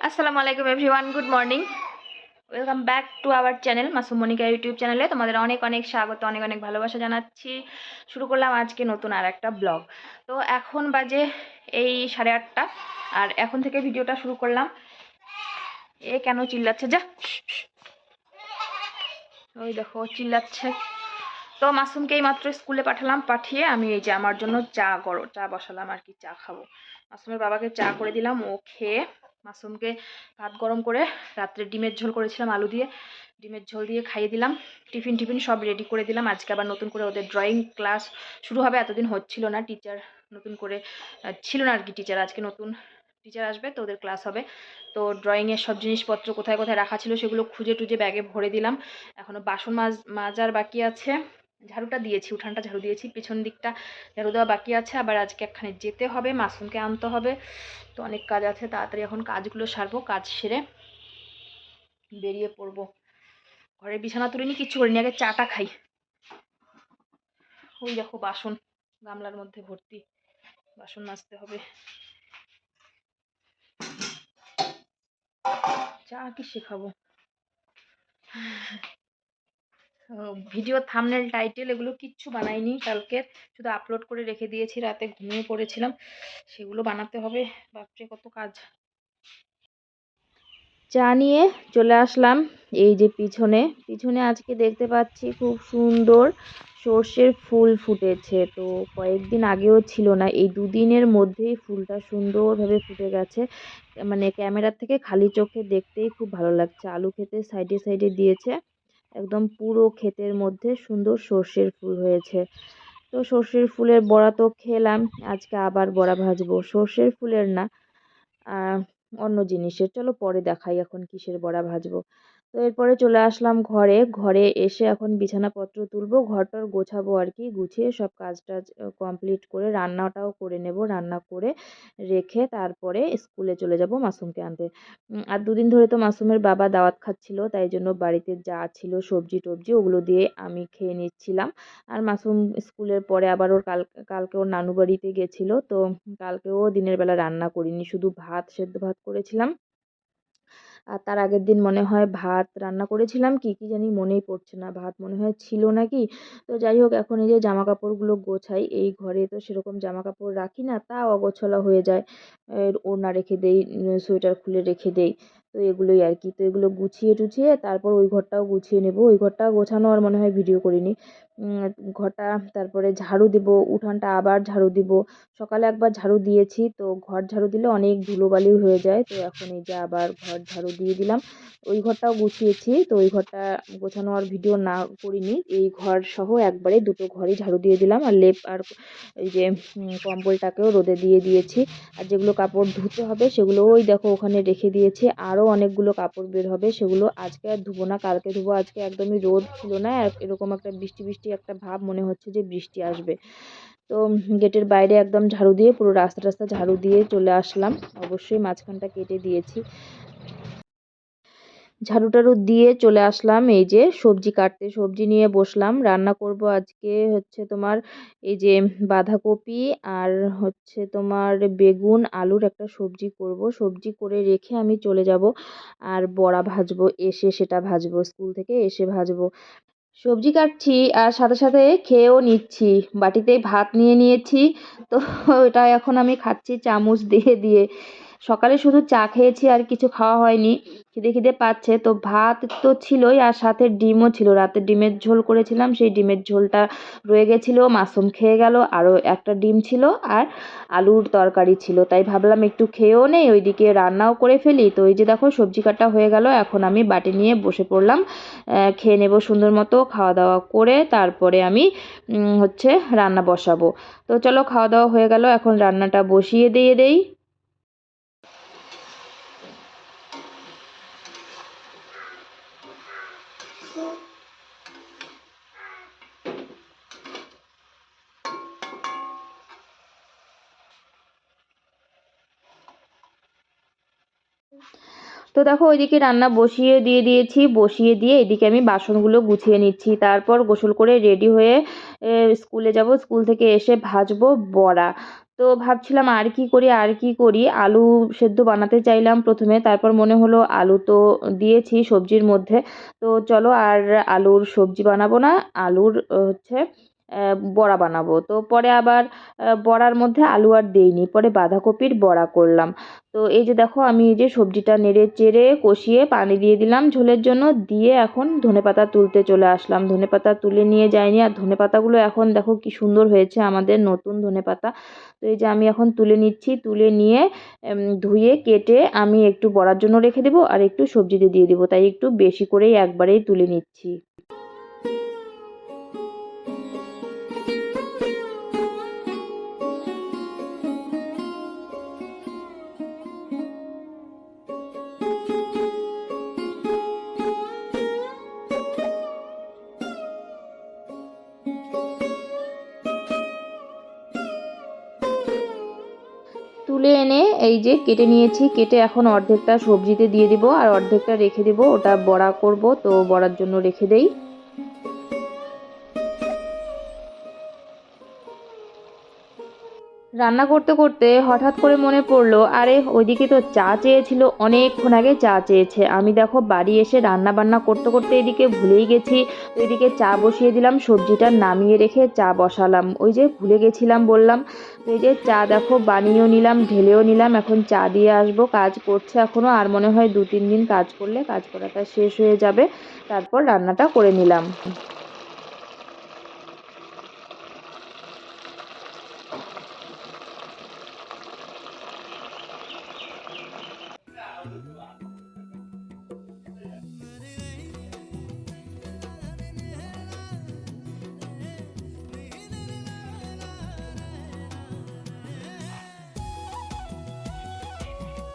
আসসালামু আলাইকুম everyone good morning welcome back to our channel Masum Monika YouTube চ্যানেলে তোমাদের অনেক অনেক স্বাগত, অনেক অনেক ভালোবাসা জানাচ্ছি। শুরু করলাম আজকে নতুন আর একটা ব্লগ তো এখন বাজে এই সাড়ে আটটা, আর এখন থেকে ভিডিওটা শুরু করলাম। এ কেন চিল্লাচ্ছে? যা। ওই দেখো, চিল্লাচ্ছে। তো মাসুমকে মাত্র স্কুলে পাঠালাম, পাঠিয়ে আমি এই যে আমার জন্য চা করো চা বসালাম আর কি, চা খাব। মাসুমের বাবাকে চা করে দিলাম, ও খেয়ে মাসুমকে ভাত গরম করে রাত্রে ডিমের ঝোল করেছিলাম, আলু দিয়ে। ডিমের ঝোল দিয়ে খাইয়ে দিলাম। টিফিন টিফিন সব রেডি করে দিলাম। আজকে আবার নতুন করে ওদের ড্রয়িং ক্লাস শুরু হবে। এতদিন হচ্ছিল না। টিচার নতুন করে ছিল না আর কি টিচার আজকে নতুন টিচার আসবে তো ওদের ক্লাস হবে। তো ড্রয়িংয়ের সব জিনিসপত্র কোথায় কোথায় রাখা ছিল সেগুলো খুঁজে টুজে ব্যাগে ভরে দিলাম। এখনও বাসন মাজ, মাজার বাকি আছে। ঝাড়ুটা দিয়েছি, উঠানটা ঝাড়ু দিয়েছি, পিছন দিকটা ঝাড়ু দেওয়া বাকি আছে, আবার আজকে একখানে যেতে হবে, মাসুমকে আনতে হবে। তো অনেক কাজ আছে, তাড়াতাড়ি এখন কাজগুলো সারবো, কাজ সেরে বেরিয়ে পড়ব। ঘরের বিছানা তুলিনি, কিচ্ছু করিনি, আগে চাটা খাই। ওই দেখো বাসন, গামলার মধ্যে ভর্তি, বাসন মাজতে হবে। চা কি শেখাবো? ভিডিও থামনেল টাইটেল এগুলো কিচ্ছু বানাইনি। কালকের শুধু আপলোড করে রেখে দিয়েছি, রাতে ঘুমিয়ে পড়েছিলাম। সেগুলো বানাতে হবে, বাপরে কত কাজ। চা নিয়ে চলে আসলাম, এই যে পিছনে। পিছনে আজকে দেখতে পাচ্ছি খুব সুন্দর সর্ষের ফুল ফুটেছে। তো কয়েকদিন আগেও ছিল না, এই দুদিনের মধ্যেই ফুলটা সুন্দরভাবে ফুটে গেছে। মানে ক্যামেরার থেকে খালি চোখে দেখতেই খুব ভালো লাগছে। আলু খেতে সাইডে সাইডে দিয়েছে। একদম পুরো ক্ষেতের মধ্যে সুন্দর সর্ষের ফুল হয়েছে। তো সর্ষের ফুলের বড়া তো খেলাম, আজকে আবার বড়া ভাজবো। সর্ষের ফুলের না অন্য জিনিসের। চলো পরে দেখাই এখন কিসের বড়া ভাজবো। তো এরপরে চলে আসলাম ঘরে। ঘরে এসে এখন বিছানাপত্র তুলবো, ঘরটর গোছাবো আর কি, গুছিয়ে সব কাজ টাজ কমপ্লিট করে রান্নাটাও করে নেব, রান্না করে রেখে তারপরে স্কুলে চলে যাব মাসুমকে আনতে। আর দুদিন ধরে তো মাসুমের বাবা দাওয়াত খাচ্ছিল, তাই জন্য বাড়িতে যা ছিল সবজি টবজি ওগুলো দিয়ে আমি খেয়ে নিচ্ছিলাম। আর মাসুম স্কুলের পরে আবার ওর কাল, কালকে ওর নানু বাড়িতে গেছিল, তো কালকেও দিনের বেলা রান্না করিনি, শুধু ভাত, সেদ্ধ ভাত করেছিলাম। আর তার আগের দিন মনে হয় ভাত রান্না করেছিলাম কি কি জানি মনেই পড়ছে না। ভাত মনে হয় ছিল নাকি? তো যাই হোক, এখন এই যে জামা কাপড়গুলো গোছাই, এই ঘরে তো সেরকম জামা কাপড় রাখি না তাও অগোছালো হয়ে যায়। ওড়না রেখে দেই সোয়েটার খুলে রেখে দেই। তো এগুলোই আর কি। তো এগুলো গুছিয়ে টুছিয়ে তারপর ওই ঘরটাও গুছিয়ে নেব। ওই ঘরটা গোছানো আর মনে হয় ভিডিও করিনি। ঘরটা তারপরে ঝাড়ু দেব, উঠানটা আবার ঝাড়ু দিব। সকালে একবার ঝাড়ু দিয়েছি তো ঘর ঝাড়ু দিলে অনেক ধুলোবালি হয়ে যায়। তো এখন এই যে আবার ঘর ঝাড়ু দিয়ে দিলাম। ওই ঘরটাও গুছিয়েছি তো ওই ঘরটা গোছানো আর ভিডিও না করিনি। এই ঘর সহ একবারে দুটো ঘরই ঝাড়ু দিয়ে দিলাম। আর লেপ আর এই যে কম্বলটাকেও রোদে দিয়ে দিয়েছি। আর যেগুলো কাপড় ধুতে হবে সেগুলো ওই দেখো ওখানে রেখে দিয়েছি। আরও অনেকগুলো কাপড় বের হবে, সেগুলো আজকে আর ধুবো না, কালকে ধুবো। আজকে একদমই রোদ ছিল না এরকম একটা বৃষ্টি বৃষ্টি একটা ভাব মনে হচ্ছে যে বৃষ্টি আসবে। তো গেটের বাইরে একদম ঝাড়ু দিয়ে পুরো রাস্তা টাস্তা ঝাড়ু দিয়ে চলে আসলাম। অবশ্যই মাঝখানটা কেটে দিয়েছি। ঝাড়ু টাড়ু দিয়ে চলে আসলাম। এই যে সবজি কাটতে, সবজি নিয়ে বসলাম। রান্না করব আজকে হচ্ছে তোমার এই যে বাঁধাকপি আর হচ্ছে তোমার বেগুন, আলুর একটা সবজি করব। সবজি করে রেখে আমি চলে যাব আর বড়া ভাজবো, এসে সেটা ভাজবো, স্কুল থেকে এসে ভাজবো। সবজি কাটছি আর সাথে সাথে খেয়েও নিচ্ছি। বাটিতে ভাত নিয়ে নিয়েছি। তো এটা এখন আমি খাচ্ছি চামচ দিয়ে দিয়ে। সকালে শুধু চা খেয়েছি আর কিছু খাওয়া হয়নি। খিদে খিদে পাচ্ছে। তো ভাত তো ছিলই আর সাথে ডিমও ছিল। রাতে ডিমের ঝোল করেছিলাম। সেই ডিমের ঝোলটা রয়ে গেছিল, মাসুম খেয়ে গেল। আরও একটা ডিম ছিল আর আলুর তরকারি ছিল। তাই ভাবলাম একটু খেয়েও নেই, ওইদিকে রান্নাও করে ফেলি। তো এই যে দেখো, সবজি কাটা হয়ে গেল। এখন আমি বাটি নিয়ে বসে পড়লাম। খেয়ে নেব সুন্দর মতো খাওয়া দাওয়া করে তারপরে আমি হচ্ছে রান্না বসাবো। তো চলো খাওয়া দাওয়া হয়ে গেল। এখন রান্নাটা বসিয়ে দিয়ে দেই। দেখো, ওইদিকে রান্না বসিয়ে দিয়ে দিয়েছি, বসিয়ে দিয়ে এদিকে আমি বাসনগুলো গুছিয়ে নিচ্ছি। তারপর গোসল করে রেডি হয়ে স্কুলে যাব। স্কুল থেকে এসে ভাজবো বড়া। তো ভাবছিলাম আর কি করি, আর কি করি? আলু সেদ্ধ বানাতে চাইলাম প্রথমে, তারপর মনে হলো আলু তো দিয়েছি সবজির মধ্যে। তো চলো আর আলুর সবজি বানাবো না, আলুর, হচ্ছে বড়া বানাবো। তো পরে আবার বড়ার মধ্যে আলু আর দিইনি, পরে বাঁধাকপির বড়া করলাম। তো এই যে দেখো, আমি এই যে সবজিটা নেড়ে চেড়ে কষিয়ে পানি দিয়ে দিলাম ঝোলের জন্য, দিয়ে এখন ধনেপাতা তুলতে চলে আসলাম। ধনেপাতা তুলে নিয়ে যাইনি, আর ধনেপাতাগুলো এখন দেখো কি সুন্দর হয়েছে আমাদের নতুন ধনেপাতা তো এই যে আমি এখন তুলে নিচ্ছি, তুলে নিয়ে ধুয়ে, কেটে আমি একটু বড়ার জন্য রেখে দেবো, আর একটু সবজিতে দিয়ে দেবো। তাই একটু বেশি করেই একবারেই তুলে নিচ্ছি। এই যে কেটে নিয়েছি, কেটে এখন অর্ধেকটা সবজিতে দিয়ে দিব আর অর্ধেকটা রেখে দিব। ওটা বড়া করব, তো বড়ার জন্য রেখে দেই। রান্না করতে করতে হঠাৎ করে মনে পড়ল, আরে ওইদিকে তো চা চেয়েছিল, অনেকক্ষণ আগে চা চেয়েছে। আমি দেখো বাড়ি এসে রান্না বান্না করতে করতে এদিকে ভুলেই গেছি ওইদিকে চা বসিয়ে দিলাম, সবজিটা নামিয়ে রেখে চা বসালাম। ওই যে ভুলে গেছিলাম বললাম, এই যে চা দেখো বানিয়েও নিলাম, ঢেলেও নিলাম, এখন চা দিয়ে আসব, কাজ করছে এখনও আর মনে হয় দু তিন দিন কাজ করলে কাজ করাটা শেষ হয়ে যাবে, তারপর রান্নাটা করে নিলাম।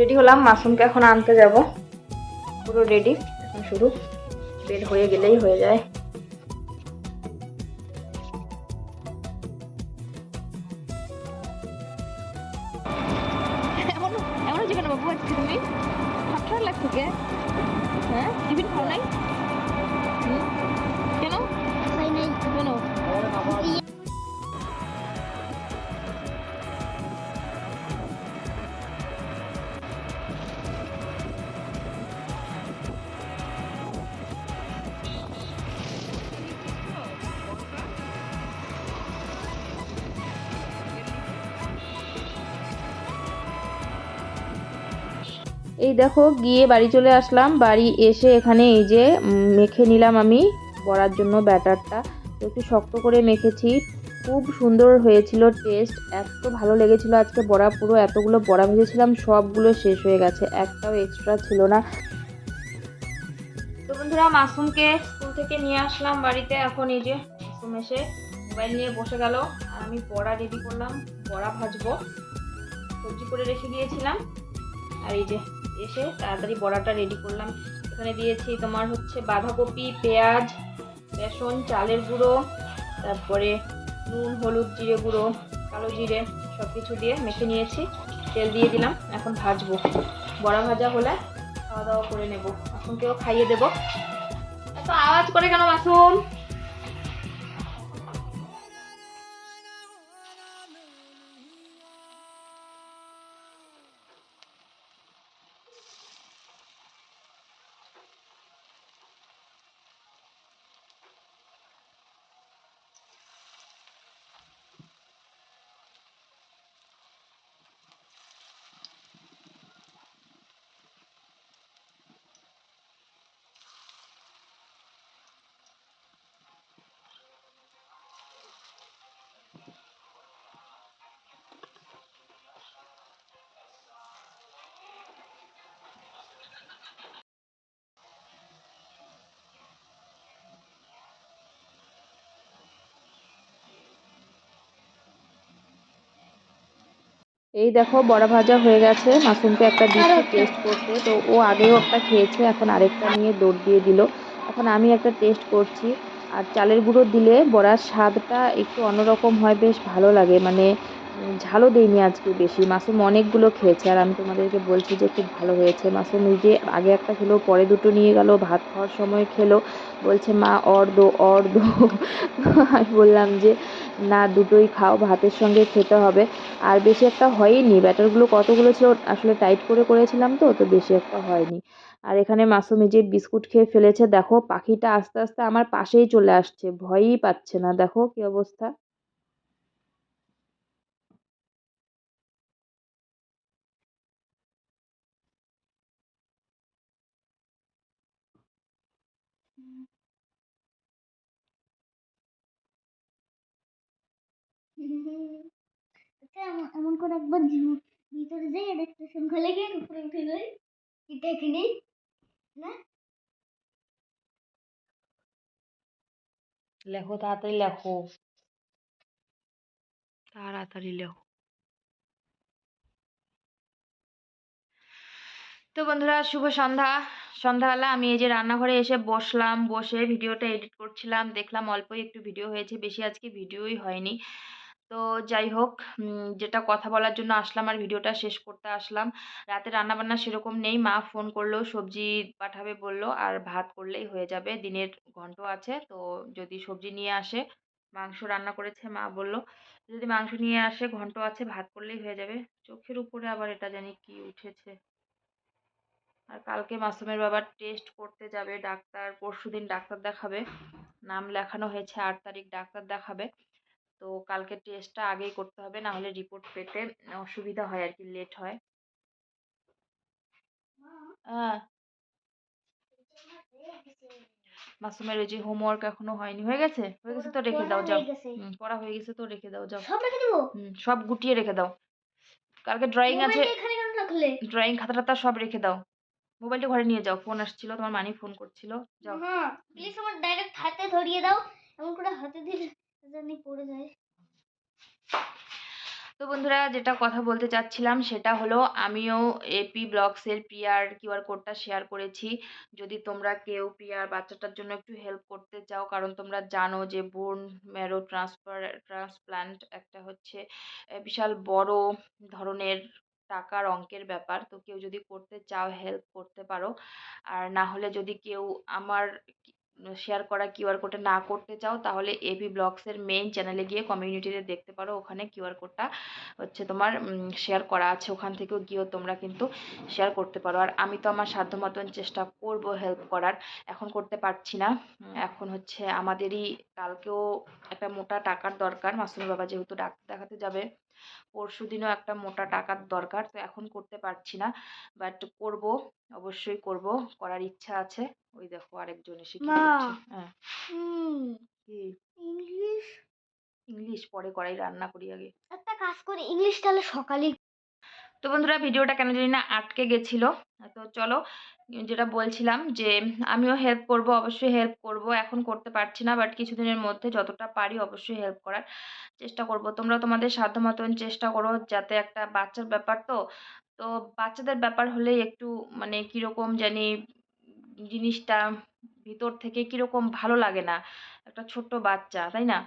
রেডি হলাম, মাশরুমকে এখন আনতে যাব। পুরো রেডি এখন শুরু বের হয়ে গেলেই হয়ে যায়। এই দেখো, গিয়ে বাড়ি চলে আসলাম। বাড়ি এসে এখানে এই যে মেখে নিলাম আমি বড়ার জন্য ব্যাটারটা। একটু শক্ত করে মেখেছি। খুব সুন্দর হয়েছিল টেস্ট এত ভালো লেগেছিল আজকে বড়া পুরো। এতগুলো বড়া ভেজেছিলাম, সবগুলো শেষ হয়ে গেছে। একটাও এক্সট্রা ছিল না। তো বন্ধুরা, মাসুমকে স্কুল থেকে নিয়ে আসলাম বাড়িতে। এখন এই যে মাসুম এসে মোবাইল নিয়ে বসে গেল। আর আমি বড়া রেডি করলাম। বড়া ভাজবো। সবজি করে রেখে দিয়েছিলাম। আর এই যে এসে তাড়াতাড়ি বড়াটা রেডি করলাম। এখানে দিয়েছি তোমার হচ্ছে বাঁধাকপি, পেঁয়াজ, বেসন, চালের গুঁড়ো, তারপরে নুন, হলুদ, জিরে গুঁড়ো, কালো জিরে সব কিছু দিয়ে মেখে নিয়েছি। তেল দিয়ে দিলাম, এখন ভাজবো। বড়া ভাজা হলে খাওয়া দাওয়া করে নেব। এখন কেউ খাইয়ে দেবো। এত আওয়াজ করে কেন মাসুম এই দেখো বড়া ভাজা হয়ে গেছে। মাসুমকে একটা দিচ্ছি টেস্ট করতে। তো ও আগেও একটা খেয়েছে এখন আরেকটা নিয়ে দৌড় দিয়ে দিল। এখন আমি একটা টেস্ট করছি। আর চালের গুঁড়ো দিলে বড়ার স্বাদটা একটু অন্যরকম হয় বেশ ভালো লাগে। মানে ঝালও দেইনি আজকে বেশি। মাসুম অনেকগুলো খেয়েছে আর আমি তোমাদেরকে বলছি যে খুব ভালো হয়েছে। মাসুম নিজে আগে একটা খেলো, পরে দুটো নিয়ে গেল, ভাত খাওয়ার সময় খেলো। বলছে, মা অর দো অর আমি বললাম যে, না, দুটোই খাও, ভাতের সঙ্গে খেতে হবে। আর বেশি একটা হয়নি। ব্যাটারগুলো কতগুলো ছিল আসলে টাইট করে করেছিলাম তো তো বেশি একটা হয়নি। আর এখানে মাসুম যে বিস্কুট খেয়ে ফেলেছে। দেখো, পাখিটা আস্তে আস্তে আমার পাশেই চলে আসছে। ভয়ই পাচ্ছে না। দেখো কি অবস্থা। এমন- এমন করে একবার ভিতরে যাই স্টেশন গিয়ে উপরে উঠে যাই। না? লেখো, তাড়াতাড়ি লেখো। তাড়াতাড়ি লেখো। তো বন্ধুরা, শুভ সন্ধ্যা। সন্ধ্যাবেলা আমি এই যে রান্নাঘরে এসে বসলাম, বসে ভিডিওটা এডিট করছিলাম, দেখলাম অল্পই একটু ভিডিও হয়েছে, বেশি আজকে ভিডিওই হয়নি। তো যাই হোক যেটা কথা বলার জন্য আসলাম আর ভিডিওটা শেষ করতে আসলাম। রাতে রান্নাবান্না সেরকম নেই, মা ফোন করল, সবজি পাঠাবে বলল, আর ভাত করলেই হয়ে যাবে, দিনের ঘন্ট আছে, তো যদি সবজি নিয়ে আসে, মাংস রান্না করেছে, মা বলল, যদি মাংস নিয়ে আসে ঘন্ট আছে, ভাত করলেই হয়ে যাবে। চোখের উপরে আবার এটা জানি কি উঠেছে। আর কালকে মাসুমের বাবার টেস্ট করতে যাবে, ডাক্তার, পরশুদিন ডাক্তার দেখাবে। নাম লেখানো হয়েছে, আট তারিখ ডাক্তার দেখাবে। তো কালকে টেস্টটা আগেই করতে হবে না হলে রিপোর্ট পেতে অসুবিধা হয় আর কি লেট হয়। হ্যাঁ মাসুমের ওই যে হোমওয়ার্ক এখনও হয়নি হয়ে গেছে? হয়ে গেছে তো রেখে দাও যাও। হয়ে পড়া হয়ে গেছে তো রেখে দাও যাও। সব গুটিয়ে রেখে দাও। কালকে ড্রয়িং আছে ড্রয়িং খাতা টাতা সব রেখে দাও। মোবাইলটা ঘরে নিয়ে যাও ফোন আসছিল তোমার মানি ফোন করছিল যাও। হ্যাঁ প্লিজ আমার ডাইরেক্ট হাতে ধরিয়ে দাও এমন করে হাতে দিলে জানি পড়ে যায়। তো বন্ধুরা, যেটা কথা বলতে চাচ্ছিলাম সেটা হলো, আমিও এপি ব্লগসের প্রিয়ার কিউআর কোডটা শেয়ার করেছি। যদি তোমরা কেউ প্রিয়ার বাচ্চাটার জন্য একটু হেল্প করতে চাও, কারণ তোমরা জানো যে বোন ম্যারো ট্রান্সফার ট্রান্সপ্ল্যান্ট একটা হচ্ছে বিশাল বড় ধরনের টাকার অঙ্কের ব্যাপার। তো কেউ যদি করতে চাও হেল্প করতে পারো। আর না হলে যদি কেউ আমার শেয়ার করা কিউআর কোডে না করতে চাও তাহলে এপি ব্লগসের মেইন চ্যানেলে গিয়ে কমিউনিটিতে দেখতে পারো ওখানে কিউআর কোডটা হচ্ছে তোমার শেয়ার করা আছে ওখান থেকেও গিয়েও তোমরা কিন্তু শেয়ার করতে পারো। আর আমি তো আমার সাধ্য মতন চেষ্টা করব হেল্প করার এখন করতে পারছি না। এখন হচ্ছে আমাদেরই কালকেও একটা মোটা টাকার দরকার মাসুমের বাবা যেহেতু ডাক্তার দেখাতে যাবে পরশু দিনও একটা মোটা টাকার দরকার তো এখন করতে পারছি না। বাট করব অবশ্যই করব করার ইচ্ছা আছে। ওই দেখো আরেকজন এসে কি হ্যাঁ। ইংলিশ? ইংলিশ পরে করাই রান্না করি আগে। একটা কাজ করি ইংলিশ তাহলে সকালে তো বন্ধুরা ভিডিওটা কেন জানি না আটকে গেছিল। তো চলো যেটা বলছিলাম যে, আমিও হেল্প করব, অবশ্যই হেল্প করব। এখন করতে পারছি না বাট কিছুদিনের মধ্যে যতটা পারি অবশ্যই হেল্প করার চেষ্টা করব। তোমরা তোমাদের সাধ্য মতন চেষ্টা করো যাতে একটা বাচ্চার ব্যাপার তো তো বাচ্চাদের ব্যাপার হলেই একটু মানে কীরকম জানি জিনিসটা ভিতর থেকে কীরকম ভালো লাগে না। একটা ছোট্ট বাচ্চা, তাই না?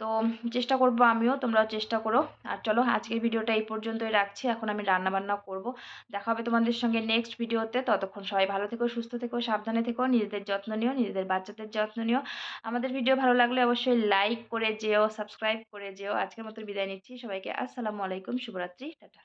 তো চেষ্টা করব আমিও, তোমরাও চেষ্টা করো। আর চলো, আজকের ভিডিওটা এই পর্যন্তই রাখছি। এখন আমি রান্না বান্না করব। দেখা হবে তোমাদের সঙ্গে নেক্সট ভিডিওতে। ততক্ষণ সবাই ভালো থেকো, সুস্থ থেকো, সাবধানে থেকো, নিজেদের যত্ন নিও, নিজেদের বাচ্চাদের যত্ন নিও। আমাদের ভিডিও ভালো লাগলে অবশ্যই লাইক করে যেও সাবস্ক্রাইব করে যেও। আজকের মতো বিদায় নিচ্ছি। সবাইকে আসসালামু আলাইকুম, শুভরাত্রি, টাটা।